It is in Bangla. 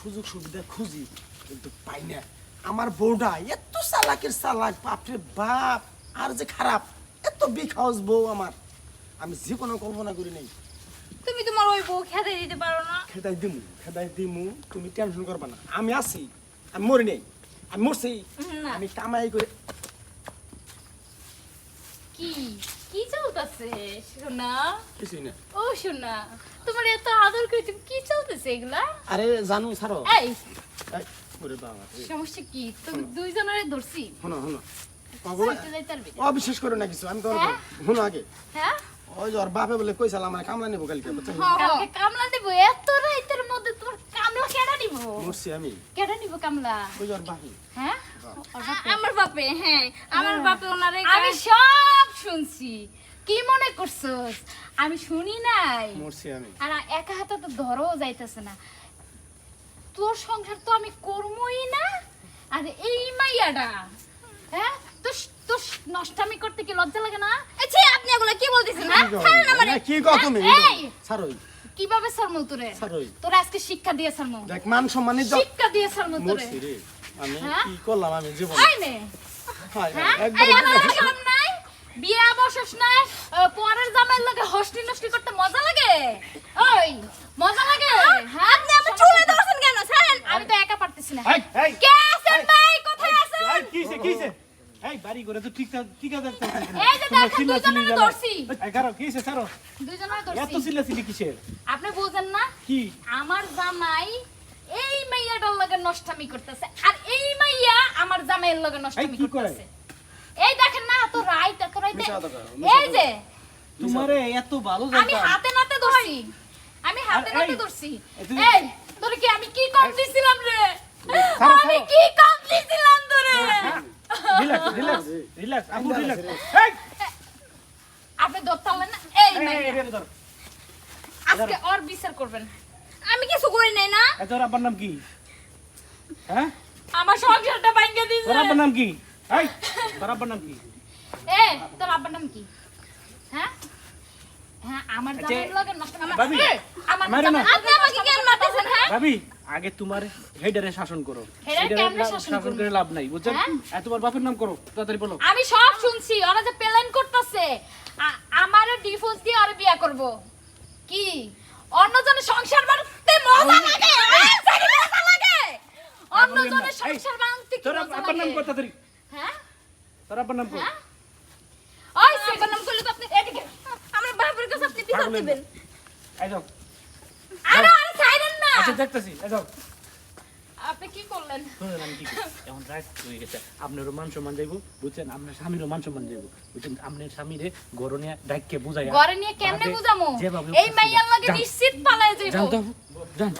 সুযোগ সুবিধা খুঁজি কিন্তু পাই না। আমার বউটা এত চালাকের চালাক বাপরে বাপ আর যে খারাপ এত বিগ হাউস বউ আমার। আমি যে কোনো কল্পনা করি নাই। তুমি তোমার ওই বউ খেতে দিতে পারো না। খেদাই দিমু খেদাই দিমু তুমি টেনশন করবা না। আমি আছি আমি মরি নাই আমি মরছি। আমি কামাই করে কি? কি চলতেছে সোনা? কিছুই না। ও সোনা তোমার এত আদর করে তুমি কি চলতেছে এগুলা? আরে জানো ছাড়ো। এই। এই, ওরে বাবা সমস্যা কি? তুমি দুইজনের ধরছি? শোনো শোনো। অবিশ্বাস করো না কিছু আমি তো হ্যাঁ? শোনো আগে। হ্যাঁ? ওই যে ওর বাপে বলে আমার কামলা নেব কালকে কালকে কামলা এত রাইতের মধ্যে তোমার কামলা কেডা নিব? মরছি আমি। কেডা নিব কামলা? ওই ওর বাপে। হ্যাঁ? আমার বাপে হ্যাঁ। আমার বাপে ওনারে আমি সব শুনছি। কি মনে করছস? আমি শুনি নাই। মরছি আমি। আর একা হাতে তো ধরও যাইতেছে না। তোর সংসার তো আমি করবই না। আর এই মাইয়াটা হ্যাঁ? নষ্টামি করতে কি লজ্জা লাগে না? আচ্ছা আপনি এগুলো কি বলতেছেন হ্যাঁ? কি কও? ছাড়েন আমারে। কি কও তুমি? এই! ছাড়োই কীভাবে সারমু তোরে? ছাড়োই তোরা আজকে শিক্ষা দিয়ে সারমু দেখ মান সম্মানে শিক্ষা দিয়ে সারমু তোরে। মরছি রে। আমি হ্যাঁ? কি করলাম আমি জীবন? আই নে হ্যাঁ হায়, একবার এই আমার শরম নাই বিয়া বসস নাই পরের জামাইয়ের লাগে হস্টি নষ্টি করতে মজা লাগে ওই মজা লাগে হ্যাঁ আপনি আমার চুলে ধরছেন কেন ছাড়েন আমি তো একা পারতেছি না কে আছেন ভাই কোথায় আছেন কিসে, কিসে? এই, বাড়ি করে তো ঠিক- ঠিক আছে, এই যে দেখেন। জ্বালাও। এই, কারও, কিসে, ছাড়ো। দুইজনের এত ধরছি চিল্লাচিল্লি কিসের? আপনি বুঝেন না কি? আমার জামাই এই মাইয়াটার লগে নষ্টামি করতেছে আর এই মাইয়া আমার জামাইয়ের লগে নষ্টামি? করতেছে এই এত এই যে তোমারে এত ভালো আমি হাতে নাতে ধরছি। আমি হাতে নাতে ধরছি। এই তোরে কি আমি কি কম দিছিলাম রে? আমি কি কম দিছিলাম তোরে? Relax, relax, relax, আপু, relax। এই, আপনি ধরতালেন না এই আজকে বিচার করবেন। আমি কিছু করি নাই না? তোর আব্বার নাম কি? হ্যাঁ? আমার সংসারটা ভাঙিয়ে দিছে তোর আব্বার নাম কি? এই, তোর আব্বার নাম কি? এ তোর আব্বার নাম কি? হ্যাঁ? হ্যাঁ আমার আচ্ছা, জামাইয়ের নষ্ট আমার ভাবি, এ, আমার মারো না। জামাই- আপনি আমাকে কেন মারতেছেন হ্যাঁ? ভাবি, আগে তোমার হেডারে শাসন করো। হেডারে হেডারে কেমনে লা- শাসন শাসন করব? করে লাভ নাই বুঝছেন? হ্যাঁ? আর তোমার বাপের নাম করো তাড়াতাড়ি বলো। আমি সব শুনছি ওরা যে প্ল্যান করতেছে। আমার ডিভোর্স দিয়ে আর বিয়া করব। কি? অন্যজনের সংসার বাঁধতে মজা লাগে? জানি মজা লাগে। অন্যজনের এই, সংসার বাঁধতে কি তোর মজা আব্বার নাম লাগে? কর তাড়াতাড়ি? হ্যাঁ? তোর আব্বার নাম কর হ্যাঁ ওই সে আমার নাম করলে তো আপনি এদিকে বাপের কাছে আপনি পাগলের দিবেন। এই যাও। আরে আরে সাইরেন না। আচ্ছা দেখতেছি। এই যাও। আপনি কি করলেন? শুনুন আমি কি এখন রাত হয়ে গেছে। আপনারও মান সম্মান যাইব বুঝছেন? আপনার স্বামীরও মান সম্মান যাইব। বুঝছেন? আপনার স্বামীরে গরনে ডাইকে বুঝাই ঘরে নিয়ে কেমনে বুঝামু? এই মাইয়ার লাগে নিশ্চিত পালায় যাইব। জান তো জান